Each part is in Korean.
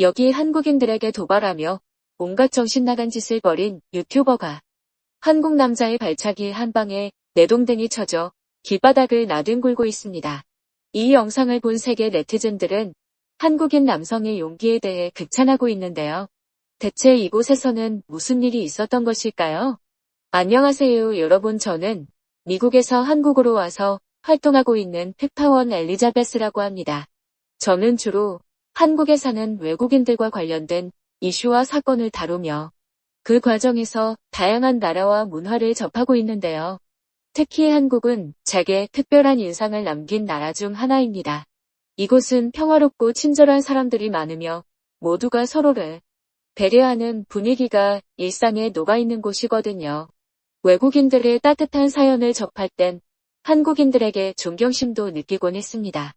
여기 한국인들에게 도발하며 온갖 정신 나간 짓을 벌인 유튜버가 한국 남자의 발차기 한 방에 내동댕이 쳐져 길바닥을 나뒹굴고 있습니다. 이 영상을 본 세계 네티즌들은 한국인 남성의 용기에 대해 극찬하고 있는데요. 대체 이곳에서는 무슨 일이 있었던 것일까요? 안녕하세요 여러분 저는 미국에서 한국으로 와서 활동하고 있는 팩파원 엘리자베스라고 합니다. 저는 주로 한국에 사는 외국인들과 관련된 이슈와 사건을 다루며 그 과정에서 다양한 나라와 문화를 접하고 있는데요. 특히 한국은 제게 특별한 인상을 남긴 나라 중 하나입니다. 이곳은 평화롭고 친절한 사람들이 많으며 모두가 서로를 배려하는 분위기가 일상에 녹아있는 곳이거든요. 외국인들의 따뜻한 사연을 접할 땐 한국인들에게 존경심도 느끼곤 했습니다.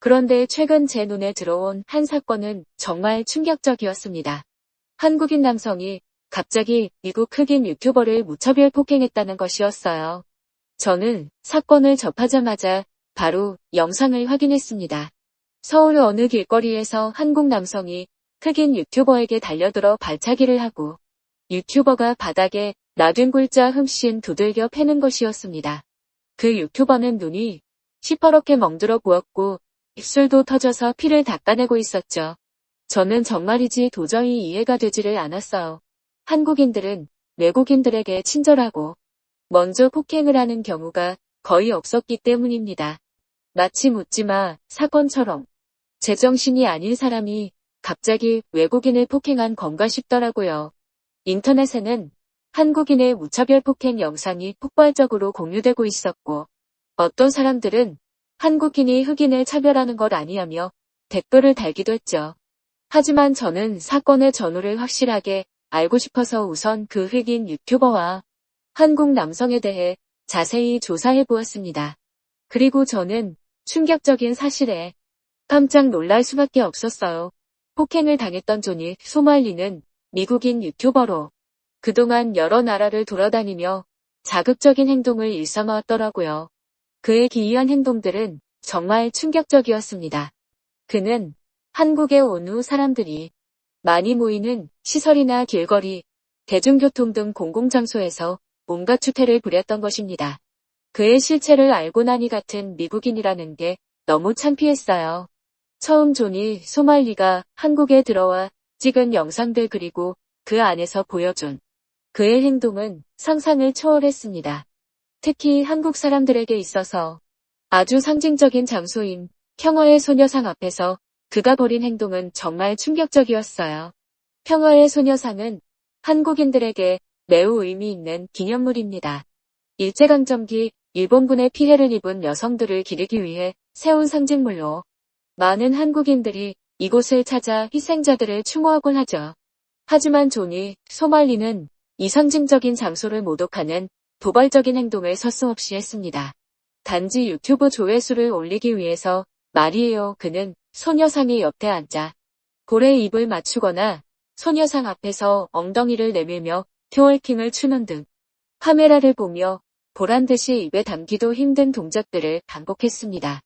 그런데 최근 제 눈에 들어온 한 사건은 정말 충격적이었습니다. 한국인 남성이 갑자기 미국 흑인 유튜버를 무차별 폭행했다는 것이었어요. 저는 사건을 접하자마자 바로 영상을 확인했습니다. 서울 어느 길거리에서 한국 남성이 흑인 유튜버에게 달려들어 발차기를 하고 유튜버가 바닥에 나뒹굴자 흠씬 두들겨 패는 것이었습니다. 그 유튜버는 눈이 시퍼렇게 멍들어 보였고 입술도 터져서 피를 닦아내고 있었죠. 저는 정말이지 도저히 이해가 되지를 않았어요. 한국인들은 외국인들에게 친절하고 먼저 폭행을 하는 경우가 거의 없었기 때문입니다. 마치 묻지마 사건처럼 제정신이 아닌 사람이 갑자기 외국인을 폭행한 건가 싶더라고요. 인터넷에는 한국인의 무차별 폭행 영상이 폭발적으로 공유되고 있었고 어떤 사람들은 한국인이 흑인을 차별하는 것 아니냐며 댓글을 달기도 했죠. 하지만 저는 사건의 전후를 확실하게 알고 싶어서 우선 그 흑인 유튜버와 한국 남성에 대해 자세히 조사해 보았습니다. 그리고 저는 충격적인 사실에 깜짝 놀랄 수밖에 없었어요. 폭행을 당했던 존이 소말리는 미국인 유튜버로 그동안 여러 나라를 돌아다니며 자극적인 행동을 일삼아왔더라고요. 그의 기이한 행동들은 정말 충격적이었습니다. 그는 한국에 온 후 사람들이 많이 모이는 시설이나 길거리, 대중교통 등 공공장소에서 온갖 추태를 부렸던 것입니다. 그의 실체를 알고 나니 같은 미국인이라는 게 너무 창피했어요. 처음 존이 소말리가 한국에 들어와 찍은 영상들 그리고 그 안에서 보여준 그의 행동은 상상을 초월했습니다. 특히 한국 사람들에게 있어서 아주 상징적인 장소인 평화의 소녀상 앞에서 그가 벌인 행동은 정말 충격적이었어요. 평화의 소녀상은 한국인들에게 매우 의미 있는 기념물입니다. 일제강점기 일본군의 피해를 입은 여성들을 기리기 위해 세운 상징물로 많은 한국인들이 이곳을 찾아 희생자들을 추모하곤 하죠. 하지만 존이 소말리는 이 상징적인 장소를 모독하는 도발적인 행동을 서슴없이 했습니다. 단지 유튜브 조회수를 올리기 위해서 말이에요. 그는 소녀상의 옆에 앉아 볼에 입을 맞추거나 소녀상 앞에서 엉덩이를 내밀며 트월킹을 추는 등 카메라를 보며 보란 듯이 입에 담기도 힘든 동작들을 반복했습니다.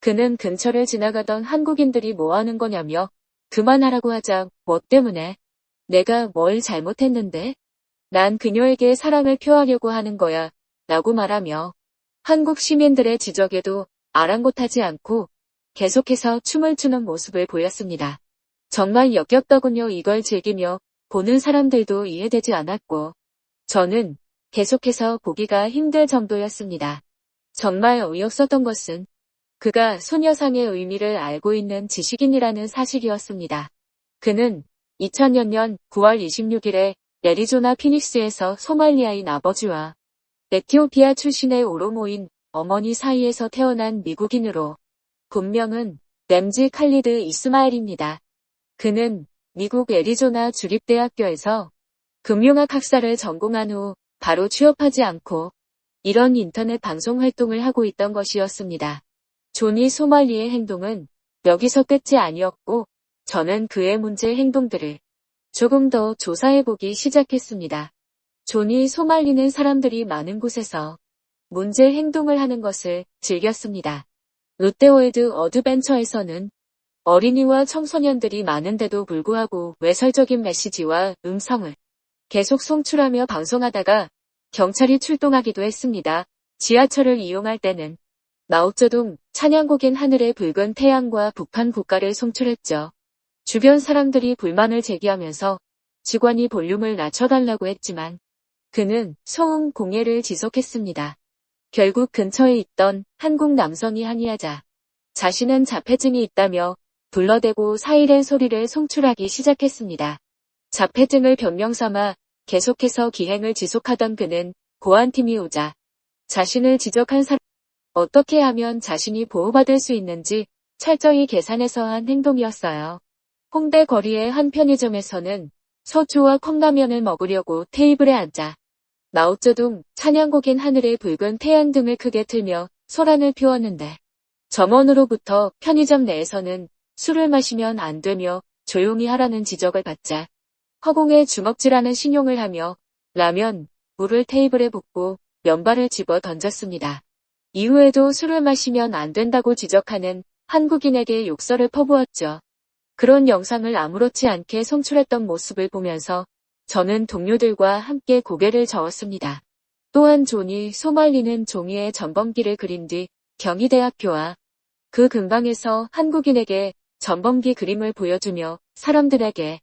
그는 근처를 지나가던 한국인들이 뭐 하는 거냐며 그만하라고 하자 뭐 때문에 내가 뭘 잘못했는데 난 그녀에게 사랑을 표하려고 하는 거야 라고 말하며 한국 시민들의 지적에도 아랑곳하지 않고 계속해서 춤을 추는 모습을 보였습니다. 정말 역겹더군요. 이걸 즐기며 보는 사람들도 이해되지 않았고 저는 계속해서 보기가 힘들 정도였습니다. 정말 어이없었던 것은 그가 소녀상의 의미를 알고 있는 지식인이라는 사실이었습니다. 그는 2000년 9월 26일에 애리조나 피닉스에서 소말리아인 아버지와 에티오피아 출신의 오로모인 어머니 사이에서 태어난 미국인으로 본명은 램지 칼리드 이스마엘입니다. 그는 미국 애리조나 주립대학교에서 금융학 학사를 전공한 후 바로 취업하지 않고 이런 인터넷 방송 활동을 하고 있던 것이었습니다. 조니 소말리의 행동은 여기서 끝이 아니었고 저는 그의 문제 행동들을 조금 더 조사해보기 시작했습니다. 존이 소말리는 사람들이 많은 곳에서 문제 행동을 하는 것을 즐겼습니다. 롯데월드 어드벤처에서는 어린이와 청소년들이 많은데도 불구하고 외설적인 메시지와 음성을 계속 송출하며 방송하다가 경찰이 출동하기도 했습니다. 지하철을 이용할 때는 마오쩌둥 찬양곡인 하늘의 붉은 태양과 북한 국가를 송출했죠. 주변 사람들이 불만을 제기하면서 직원이 볼륨을 낮춰달라고 했지만 그는 소음 공해를 지속했습니다. 결국 근처에 있던 한국 남성이 항의하자 자신은 자폐증이 있다며 불러대고 사이렌 소리를 송출하기 시작했습니다. 자폐증을 변명 삼아 계속해서 기행을 지속하던 그는 보안팀이 오자 자신을 지적한 사람 어떻게 하면 자신이 보호받을 수 있는지 철저히 계산해서 한 행동이었어요. 홍대 거리의 한 편의점에서는 소주와 컵라면을 먹으려고 테이블에 앉아 마오쩌둥 찬양곡인 하늘의 붉은 태양 등을 크게 틀며 소란을 피웠는데 점원으로부터 편의점 내에서는 술을 마시면 안 되며 조용히 하라는 지적을 받자 허공에 주먹질하는 신용을 하며 라면, 물을 테이블에 붓고 면발을 집어 던졌습니다. 이후에도 술을 마시면 안 된다고 지적하는 한국인에게 욕설을 퍼부었죠. 그런 영상을 아무렇지 않게 송출했던 모습을 보면서 저는 동료들과 함께 고개를 저었습니다. 또한 존이 소말리는 종이에 전범기를 그린 뒤 경희대학교와 그 근방에서 한국인에게 전범기 그림을 보여주며 사람들에게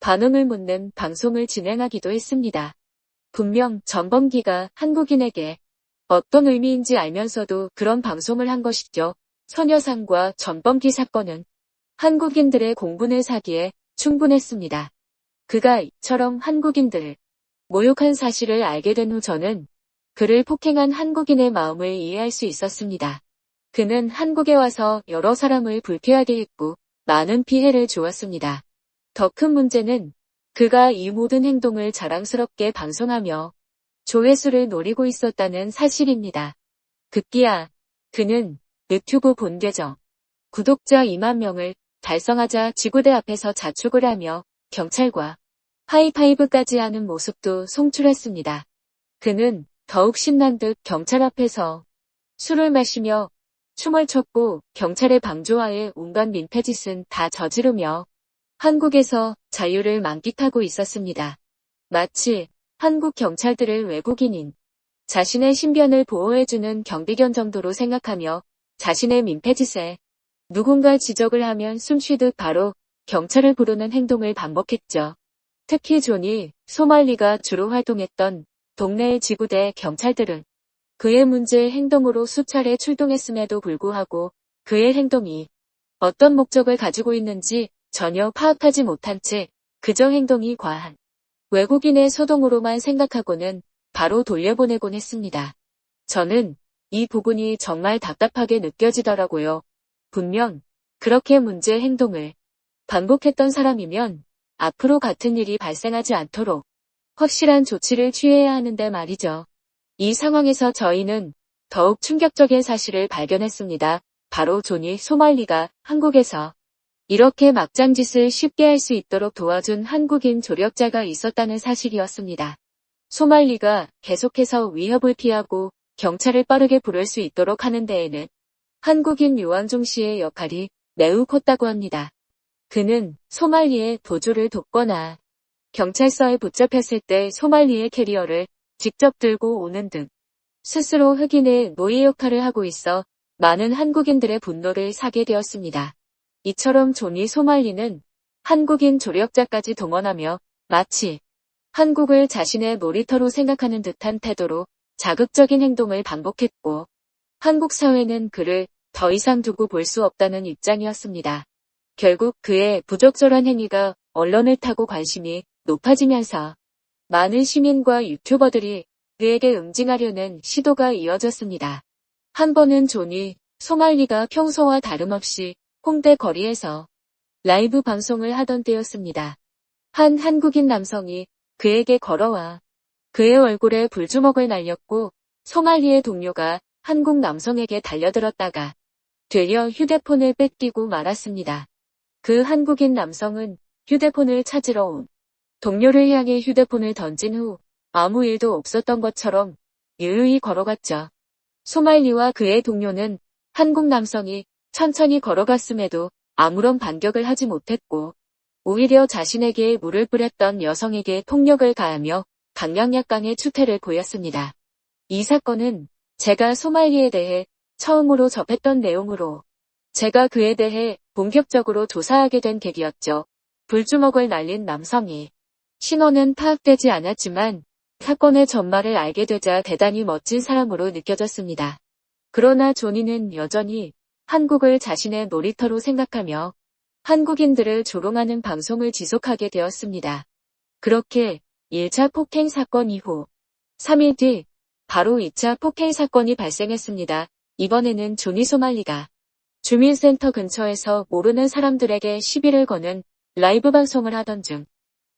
반응을 묻는 방송을 진행하기도 했습니다. 분명 전범기가 한국인에게 어떤 의미인지 알면서도 그런 방송을 한 것이죠. 선여상과 전범기 사건은 한국인들의 공분을 사기에 충분했습니다. 그가 이처럼 한국인들을 모욕한 사실을 알게 된 후 저는 그를 폭행한 한국인의 마음을 이해할 수 있었습니다. 그는 한국에 와서 여러 사람을 불쾌하게 했고 많은 피해를 주었습니다. 더 큰 문제는 그가 이 모든 행동을 자랑스럽게 방송하며 조회수를 노리고 있었다는 사실입니다. 급기야 그는 유튜브 본 계정 구독자 2만 명을 달성하자 지구대 앞에서 자축을 하며 경찰과 하이파이브까지 하는 모습도 송출했습니다. 그는 더욱 신난 듯 경찰 앞에서 술을 마시며 춤을 췄고 경찰의 방조하에 온갖 민폐짓은 다 저지르며 한국에서 자유를 만끽하고 있었습니다. 마치 한국 경찰들을 외국인인 자신의 신변을 보호해주는 경비견 정도로 생각하며 자신의 민폐짓에 누군가 지적을 하면 숨쉬듯 바로 경찰을 부르는 행동을 반복했죠. 특히 존이 소말리가 주로 활동했던 동네의 지구대 경찰들은 그의 문제의 행동으로 수차례 출동했음에도 불구하고 그의 행동이 어떤 목적을 가지고 있는지 전혀 파악하지 못한 채 그저 행동이 과한 외국인의 소동으로만 생각하고는 바로 돌려보내곤 했습니다. 저는 이 부분이 정말 답답하게 느껴지더라고요. 분명 그렇게 문제 행동을 반복했던 사람이면 앞으로 같은 일이 발생하지 않도록 확실한 조치를 취해야 하는데 말이죠. 이 상황에서 저희는 더욱 충격적인 사실을 발견했습니다. 바로 존이 소말리가 한국에서 이렇게 막장짓을 쉽게 할 수 있도록 도와준 한국인 조력자가 있었다는 사실이었습니다. 소말리가 계속해서 위협을 피하고 경찰을 빠르게 부를 수 있도록 하는 데에는 한국인 유왕종 씨의 역할이 매우 컸다고 합니다. 그는 소말리의 도주를 돕거나 경찰서에 붙잡혔을 때 소말리의 캐리어를 직접 들고 오는 등 스스로 흑인의 노예 역할을 하고 있어 많은 한국인들의 분노를 사게 되었습니다. 이처럼 존이 소말리는 한국인 조력자까지 동원하며 마치 한국을 자신의 놀이터로 생각하는 듯한 태도로 자극적인 행동을 반복했고 한국 사회는 그를 더 이상 두고 볼 수 없다는 입장이었습니다. 결국 그의 부적절한 행위가 언론을 타고 관심이 높아지면서 많은 시민과 유튜버들이 그에게 응징하려는 시도가 이어졌습니다. 한 번은 존이 소말리가 평소와 다름없이 홍대 거리에서 라이브 방송을 하던 때였습니다. 한 한국인 남성이 그에게 걸어와 그의 얼굴에 불주먹을 날렸고 소말리의 동료가 한국 남성에게 달려들었다가 되려 휴대폰을 뺏기고 말았습니다. 그 한국인 남성은 휴대폰을 찾으러 온 동료를 향해 휴대폰을 던진 후 아무 일도 없었던 것처럼 유유히 걸어갔죠. 소말리와 그의 동료는 한국 남성이 천천히 걸어갔음에도 아무런 반격을 하지 못했고 오히려 자신에게 물을 뿌렸던 여성에게 폭력을 가하며 강량약강의 추태를 보였습니다. 이 사건은 제가 소말리에 대해 처음으로 접했던 내용으로 제가 그에 대해 본격적으로 조사하게 된 계기였죠. 불주먹을 날린 남성이 신원은 파악되지 않았지만 사건의 전말을 알게 되자 대단히 멋진 사람으로 느껴졌습니다. 그러나 조니는 여전히 한국을 자신의 놀이터로 생각하며 한국인들을 조롱하는 방송을 지속하게 되었습니다. 그렇게 1차 폭행 사건 이후 3일 뒤 바로 2차 폭행 사건이 발생했습니다. 이번에는 조니 소말리가 주민센터 근처에서 모르는 사람들에게 시비를 거는 라이브 방송을 하던 중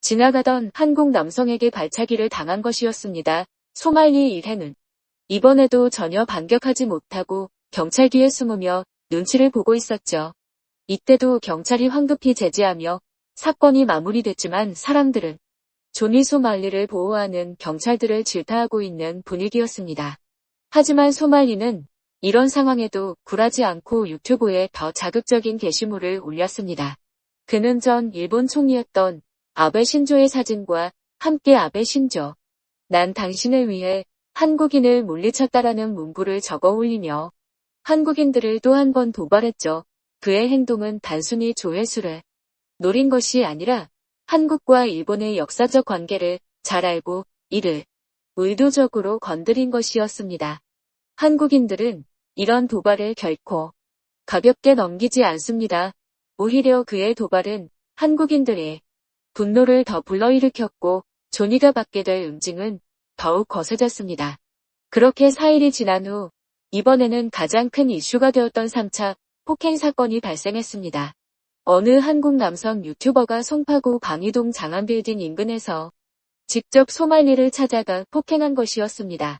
지나가던 한국 남성에게 발차기를 당한 것이었습니다. 소말리 일행은 이번에도 전혀 반격하지 못하고 경찰 뒤에 숨으며 눈치를 보고 있었죠. 이때도 경찰이 황급히 제지하며 사건이 마무리됐지만 사람들은 조니 소말리를 보호하는 경찰들을 질타하고 있는 분위기였습니다. 하지만 소말리는 이런 상황에도 굴하지 않고 유튜브에 더 자극적인 게시물을 올렸습니다. 그는 전 일본 총리였던 아베 신조의 사진과 함께 아베 신조. 난 당신을 위해 한국인을 물리쳤다라는 문구를 적어 올리며 한국인들을 또 한 번 도발했죠. 그의 행동은 단순히 조회수를 노린 것이 아니라 한국과 일본의 역사적 관계를 잘 알고 이를 의도적으로 건드린 것이었습니다. 한국인들은 이런 도발을 결코 가볍게 넘기지 않습니다. 오히려 그의 도발은 한국인들의 분노를 더 불러일으켰고 조니가 받게 될 응징은 더욱 거세졌습니다. 그렇게 4일이 지난 후 이번에는 가장 큰 이슈가 되었던 3차 폭행 사건이 발생했습니다. 어느 한국 남성 유튜버가 송파구 방이동 장안빌딩 인근에서 직접 소말리를 찾아가 폭행한 것이었습니다.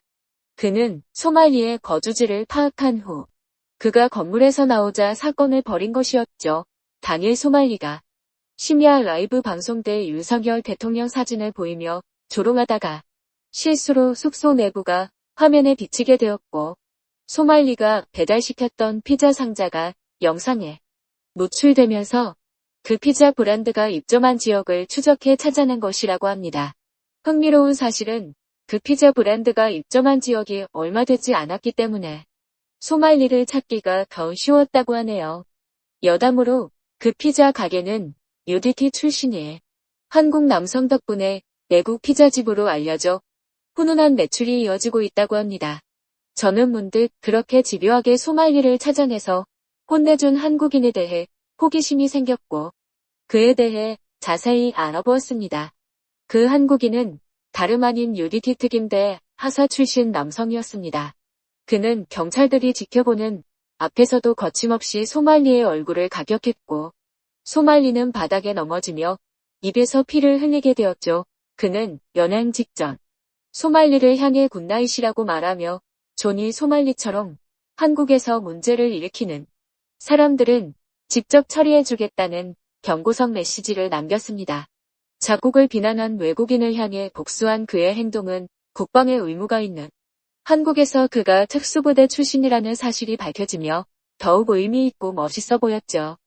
그는 소말리의 거주지를 파악한 후 그가 건물에서 나오자 사건을 벌인 것이었죠. 당일 소말리가 심야 라이브 방송 때 윤석열 대통령 사진을 보이며 조롱하다가 실수로 숙소 내부가 화면에 비치게 되었고 소말리가 배달시켰던 피자 상자가 영상에 노출되면서 그 피자 브랜드가 입점한 지역을 추적해 찾아낸 것이라고 합니다. 흥미로운 사실은 그 피자 브랜드가 입점한 지역이 얼마 되지 않았기 때문에 소말리를 찾기가 더 쉬웠다고 하네요. 여담으로 그 피자 가게는 UDT 출신이에 한국 남성 덕분에 내국 피자집으로 알려져 훈훈한 매출이 이어지고 있다고 합니다. 저는 문득 그렇게 집요하게 소말리를 찾아내서 혼내준 한국인에 대해 호기심이 생겼고 그에 대해 자세히 알아보았습니다. 그 한국인은 다름 아닌 UDT 특임대 하사 출신 남성이었습니다. 그는 경찰들이 지켜보는 앞에서도 거침없이 소말리의 얼굴을 가격했고 소말리는 바닥에 넘어지며 입에서 피를 흘리게 되었죠. 그는 연행 직전 소말리를 향해 굿나잇이라고 말하며 존이 소말리처럼 한국에서 문제를 일으키는 사람들은 직접 처리해주겠다는 경고성 메시지를 남겼습니다. 자국을 비난한 외국인을 향해 복수한 그의 행동은 국방의 의무가 있는 한국에서 그가 특수부대 출신이라는 사실이 밝혀지며 더욱 의미 있고 멋있어 보였죠.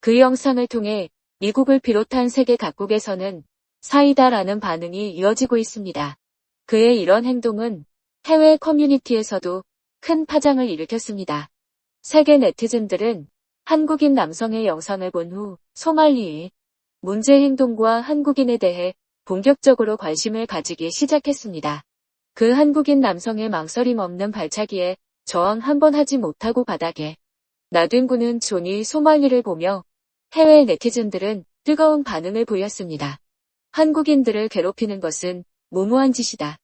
그 영상을 통해 미국을 비롯한 세계 각국에서는 사이다라는 반응이 이어지고 있습니다. 그의 이런 행동은 해외 커뮤니티에서도 큰 파장을 일으켰습니다. 세계 네티즌들은 한국인 남성의 영상을 본 후 소말리의 문제 행동과 한국인에 대해 본격적으로 관심을 가지기 시작했습니다. 그 한국인 남성의 망설임 없는 발차기에 저항 한 번 하지 못하고 바닥에 놔둔 군은 존이 소말리를 보며 해외 네티즌들은 뜨거운 반응을 보였습니다. 한국인들을 괴롭히는 것은 무모한 짓이다.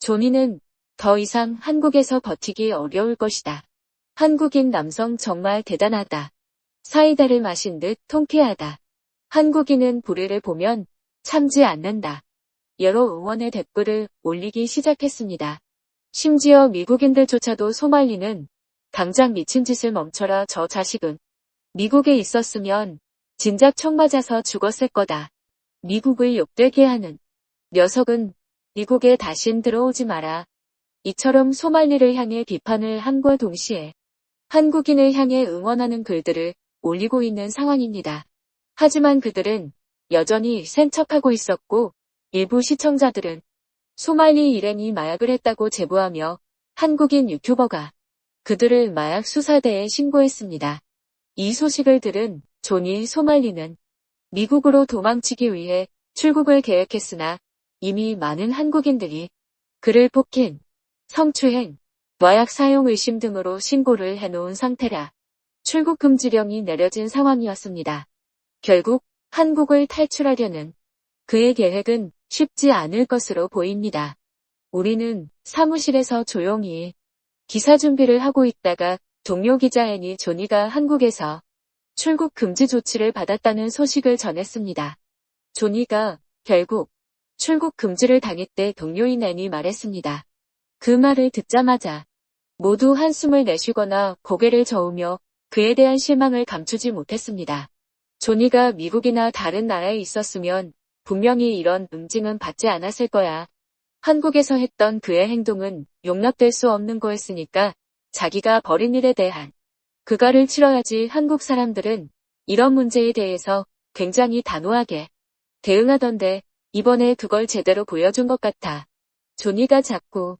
조니는 더 이상 한국에서 버티기 어려울 것이다. 한국인 남성 정말 대단하다. 사이다를 마신 듯 통쾌하다. 한국인은 불의를 보면 참지 않는다. 여러 응원의 댓글을 올리기 시작했습니다. 심지어 미국인들조차도 소말리는 당장 미친 짓을 멈춰라 저 자식은 미국에 있었으면 진작 총 맞아서 죽었을 거다. 미국을 욕되게 하는 녀석은 미국에 다신 들어오지 마라. 이처럼 소말리를 향해 비판을 함과 동시에 한국인을 향해 응원하는 글들을 올리고 있는 상황입니다. 하지만 그들은 여전히 센 척하고 있었고 일부 시청자들은 소말리 일행이 마약을 했다고 제보하며 한국인 유튜버가 그들을 마약 수사대에 신고했습니다. 이 소식을 들은 존이 소말리는 미국으로 도망치기 위해 출국을 계획했으나 이미 많은 한국인들이 그를 폭행, 성추행, 마약 사용 의심 등으로 신고를 해놓은 상태라 출국 금지령이 내려진 상황이었습니다. 결국 한국을 탈출하려는 그의 계획은 쉽지 않을 것으로 보입니다. 우리는 사무실에서 조용히 기사 준비를 하고 있다가 동료 기자 애니 조니가 한국에서 출국 금지 조치를 받았다는 소식을 전했습니다. 조니가 결국 출국 금지를 당했대 동료인 애니 말했습니다. 그 말을 듣자마자 모두 한숨을 내쉬거나 고개를 저으며 그에 대한 실망을 감추지 못했습니다. 조니가 미국이나 다른 나라에 있었으면 분명히 이런 응징은 받지 않았을 거야. 한국에서 했던 그의 행동은 용납될 수 없는 거였으니까 자기가 벌인 일에 대한 그가를 치러야지 한국 사람들은 이런 문제에 대해서 굉장히 단호하게 대응하던데 이번에 그걸 제대로 보여준 것 같아. 조니가 자꾸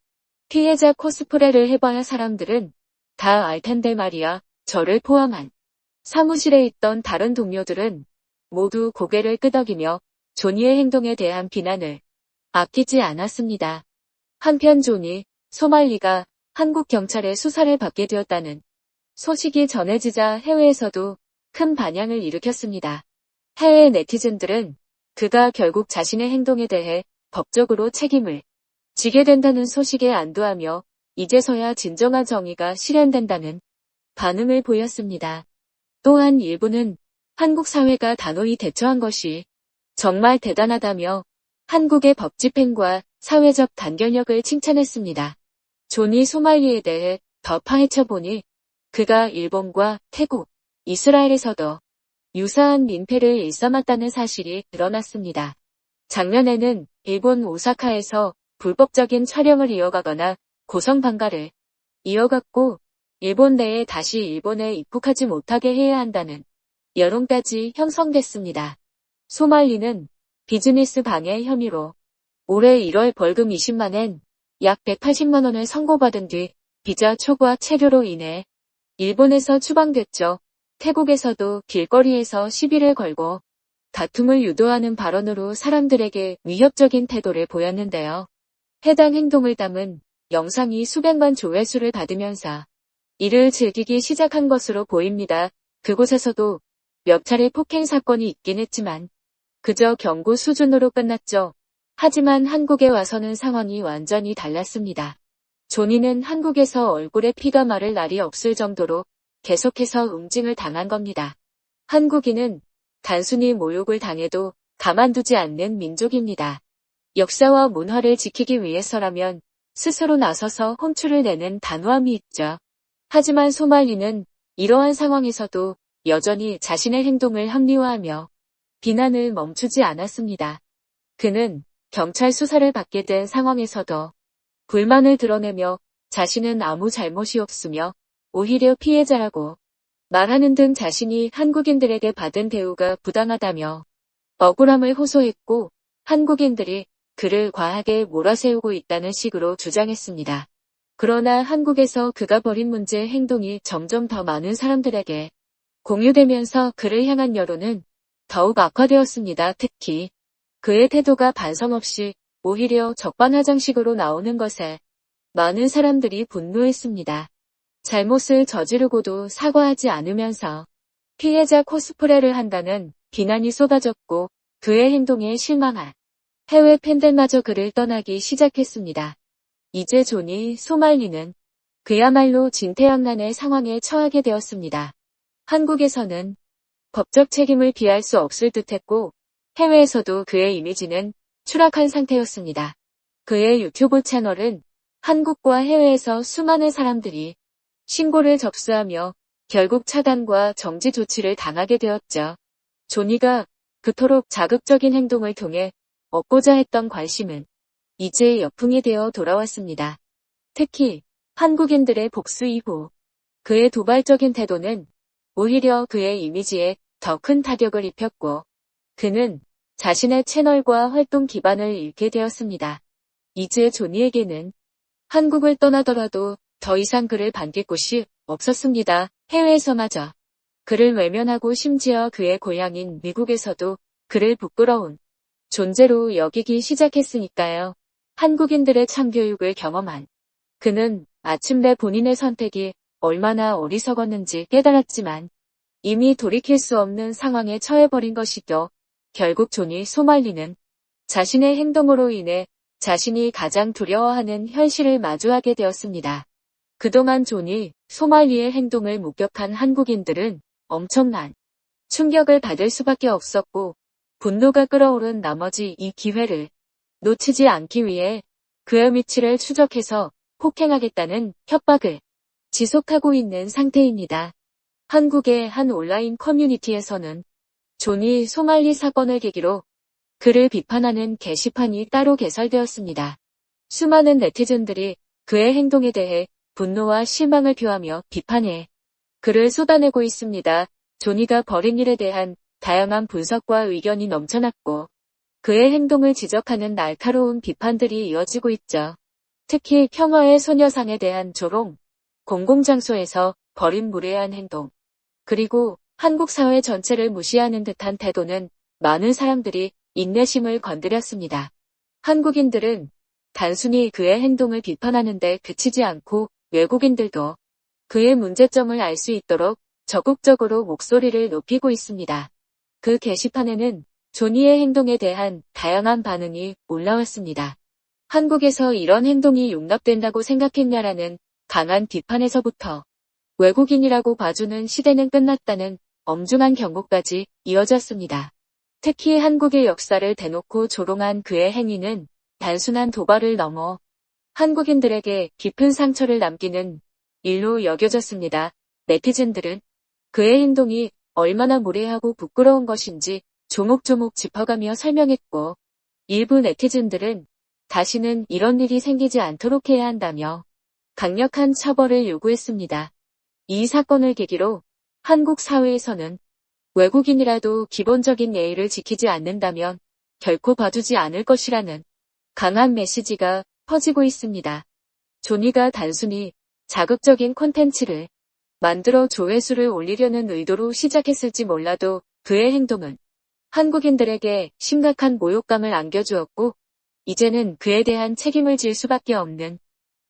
피해자 코스프레를 해봐야 사람들은 다 알 텐데 말이야. 저를 포함한 사무실에 있던 다른 동료들은 모두 고개를 끄덕이며 조니의 행동에 대한 비난을 아끼지 않았습니다. 한편 조니, 소말리가 한국 경찰의 수사를 받게 되었다는 소식이 전해지자 해외에서도 큰 반향을 일으켰습니다. 해외 네티즌들은 그가 결국 자신의 행동에 대해 법적으로 책임을 지게 된다는 소식에 안도하며 이제서야 진정한 정의가 실현된다는 반응을 보였습니다. 또한 일부는 한국 사회가 단호히 대처한 것이 정말 대단하다며 한국의 법 집행과 사회적 단결력을 칭찬했습니다. 존이 소말리에 대해 더 파헤쳐보니 그가 일본과 태국, 이스라엘에서도 유사한 민폐를 일삼았다는 사실이 드러났습니다. 작년에는 일본 오사카에서 불법적인 촬영을 이어가거나 고성 방가를 이어갔고 일본 내에 다시 일본에 입국하지 못하게 해야 한다는 여론까지 형성됐습니다. 소말리는 비즈니스 방해 혐의로 올해 1월 벌금 20만엔 약 180만 원을 선고받은 뒤 비자 초과 체류로 인해 일본에서 추방됐죠. 태국에서도 길거리에서 시비를 걸고 다툼을 유도하는 발언으로 사람들에게 위협적인 태도를 보였는데요. 해당 행동을 담은 영상이 수백만 조회수를 받으면서 이를 즐기기 시작한 것으로 보입니다. 그곳에서도 몇 차례 폭행 사건이 있긴 했지만 그저 경고 수준으로 끝났죠. 하지만 한국에 와서는 상황이 완전히 달랐습니다. 조니는 한국에서 얼굴에 피가 마를 날이 없을 정도로 계속해서 응징을 당한 겁니다. 한국인은 단순히 모욕을 당해도 가만두지 않는 민족입니다. 역사와 문화를 지키기 위해서라면 스스로 나서서 혼쭐을 내는 단호함이 있죠. 하지만 소말리는 이러한 상황에서도 여전히 자신의 행동을 합리화하며 비난을 멈추지 않았습니다. 그는 경찰 수사를 받게 된 상황에서도 불만을 드러내며 자신은 아무 잘못이 없으며 오히려 피해자라고 말하는 등 자신이 한국인들에게 받은 대우가 부당하다며 억울함을 호소했고 한국인들이 그를 과하게 몰아세우고 있다는 식으로 주장했습니다. 그러나 한국에서 그가 벌인 문제의 행동이 점점 더 많은 사람들에게 공유되면서 그를 향한 여론은 더욱 악화되었습니다. 특히 그의 태도가 반성 없이 오히려 적반하장식으로 나오는 것에 많은 사람들이 분노했습니다. 잘못을 저지르고도 사과하지 않으면서 피해자 코스프레를 한다는 비난이 쏟아졌고 그의 행동에 실망한 해외 팬들마저 그를 떠나기 시작했습니다. 이제 존이 소말리는 그야말로 진퇴양난의 상황에 처하게 되었습니다. 한국에서는 법적 책임을 비할 수 없을 듯했고 해외에서도 그의 이미지는 추락한 상태였습니다. 그의 유튜브 채널은 한국과 해외에서 수많은 사람들이 신고를 접수하며 결국 차단과 정지 조치를 당하게 되었죠. 조니가 그토록 자극적인 행동을 통해 얻고자 했던 관심은 이제 역풍이 되어 돌아왔습니다. 특히 한국인들의 복수 이후 그의 도발적인 태도는 오히려 그의 이미지에 더 큰 타격을 입혔고 그는 자신의 채널과 활동 기반을 잃게 되었습니다. 이제 조니에게는 한국을 떠나더라도 더 이상 그를 반길 곳이 없었습니다. 해외에서마저 그를 외면하고 심지어 그의 고향인 미국에서도 그를 부끄러운 존재로 여기기 시작했으니까요. 한국인들의 참교육을 경험한 그는 아침내 본인의 선택이 얼마나 어리석었는지 깨달았지만 이미 돌이킬 수 없는 상황에 처해버린 것이죠. 결국 존이 소말리는 자신의 행동으로 인해 자신이 가장 두려워하는 현실을 마주하게 되었습니다. 그동안 존이 소말리의 행동을 목격한 한국인들은 엄청난 충격을 받을 수밖에 없었고 분노가 끓어오른 나머지 이 기회를 놓치지 않기 위해 그의 위치를 추적해서 폭행하겠다는 협박을 지속하고 있는 상태입니다. 한국의 한 온라인 커뮤니티에서는 존이 소말리 사건을 계기로 그를 비판하는 게시판이 따로 개설되었습니다. 수많은 네티즌들이 그의 행동에 대해 분노와 실망을 표하며 비판해 그를 쏟아내고 있습니다. 조니가 벌인 일에 대한 다양한 분석과 의견이 넘쳐났고 그의 행동을 지적하는 날카로운 비판들이 이어지고 있죠. 특히 평화의 소녀상에 대한 조롱, 공공장소에서 벌인 무례한 행동, 그리고 한국 사회 전체를 무시하는 듯한 태도는 많은 사람들이 인내심을 건드렸습니다. 한국인들은 단순히 그의 행동을 비판하는데 그치지 않고 외국인들도 그의 문제점을 알 수 있도록 적극적으로 목소리를 높이고 있습니다. 그 게시판에는 조니의 행동에 대한 다양한 반응이 올라왔습니다. 한국에서 이런 행동이 용납된다고 생각했냐라는 강한 비판에서부터 외국인이라고 봐주는 시대는 끝났다는 엄중한 경고까지 이어졌습니다. 특히 한국의 역사를 대놓고 조롱한 그의 행위는 단순한 도발을 넘어 한국인들에게 깊은 상처를 남기는 일로 여겨졌습니다. 네티즌들은 그의 행동이 얼마나 무례하고 부끄러운 것인지 조목조목 짚어가며 설명했고 일부 네티즌들은 다시는 이런 일이 생기지 않도록 해야 한다며 강력한 처벌을 요구했습니다. 이 사건을 계기로 한국 사회에서는 외국인이라도 기본적인 예의를 지키지 않는다면 결코 봐주지 않을 것이라는 강한 메시지가 퍼지고 있습니다. 조니가 단순히 자극적인 콘텐츠를 만들어 조회수를 올리려는 의도로 시작했을지 몰라도 그의 행동은 한국인들에게 심각한 모욕감을 안겨주었고 이제는 그에 대한 책임을 질 수밖에 없는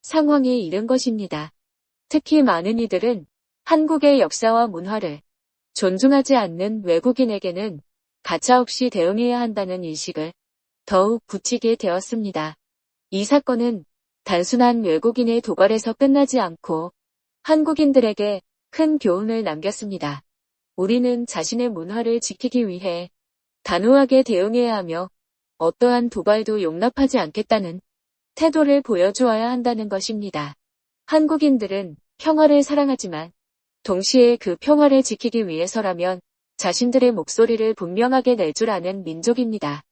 상황에 이른 것입니다. 특히 많은 이들은 한국의 역사와 문화를 존중하지 않는 외국인에게는 가차없이 대응해야 한다는 인식을 더욱 굳히게 되었습니다. 이 사건은 단순한 외국인의 도발에서 끝나지 않고 한국인들에게 큰 교훈을 남겼습니다. 우리는 자신의 문화를 지키기 위해 단호하게 대응해야 하며 어떠한 도발도 용납하지 않겠다는 태도를 보여주어야 한다는 것입니다. 한국인들은 평화를 사랑하지만 동시에 그 평화를 지키기 위해서라면 자신들의 목소리를 분명하게 낼 줄 아는 민족입니다.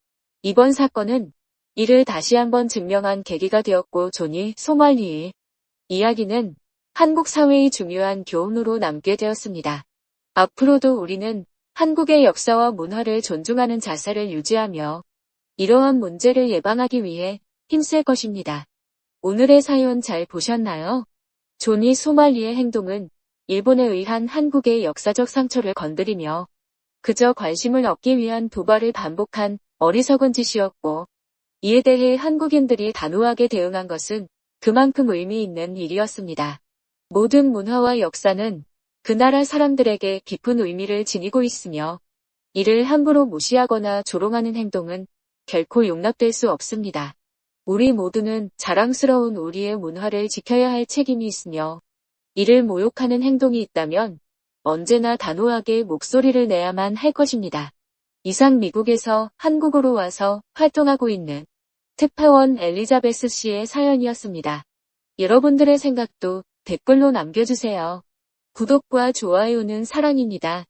이번 사건은 이를 다시 한번 증명한 계기가 되었고 존이 소말리의 이야기는 한국 사회의 중요한 교훈으로 남게 되었습니다. 앞으로도 우리는 한국의 역사와 문화를 존중하는 자세를 유지하며 이러한 문제를 예방하기 위해 힘쓸 것입니다. 오늘의 사연 잘 보셨나요? 존이 소말리의 행동은 일본에 의한 한국의 역사적 상처를 건드리며 그저 관심을 얻기 위한 도발을 반복한 어리석은 짓이었고 이에 대해 한국인들이 단호하게 대응한 것은 그만큼 의미 있는 일이었습니다. 모든 문화와 역사는 그 나라 사람들에게 깊은 의미를 지니고 있으며 이를 함부로 무시하거나 조롱하는 행동은 결코 용납될 수 없습니다. 우리 모두는 자랑스러운 우리의 문화를 지켜야 할 책임이 있으며 이를 모욕하는 행동이 있다면 언제나 단호하게 목소리를 내야만 할 것입니다. 이상 미국에서 한국으로 와서 활동하고 있는 특파원 엘리자베스 씨의 사연이었습니다. 여러분들의 생각도 댓글로 남겨주세요. 구독과 좋아요는 사랑입니다.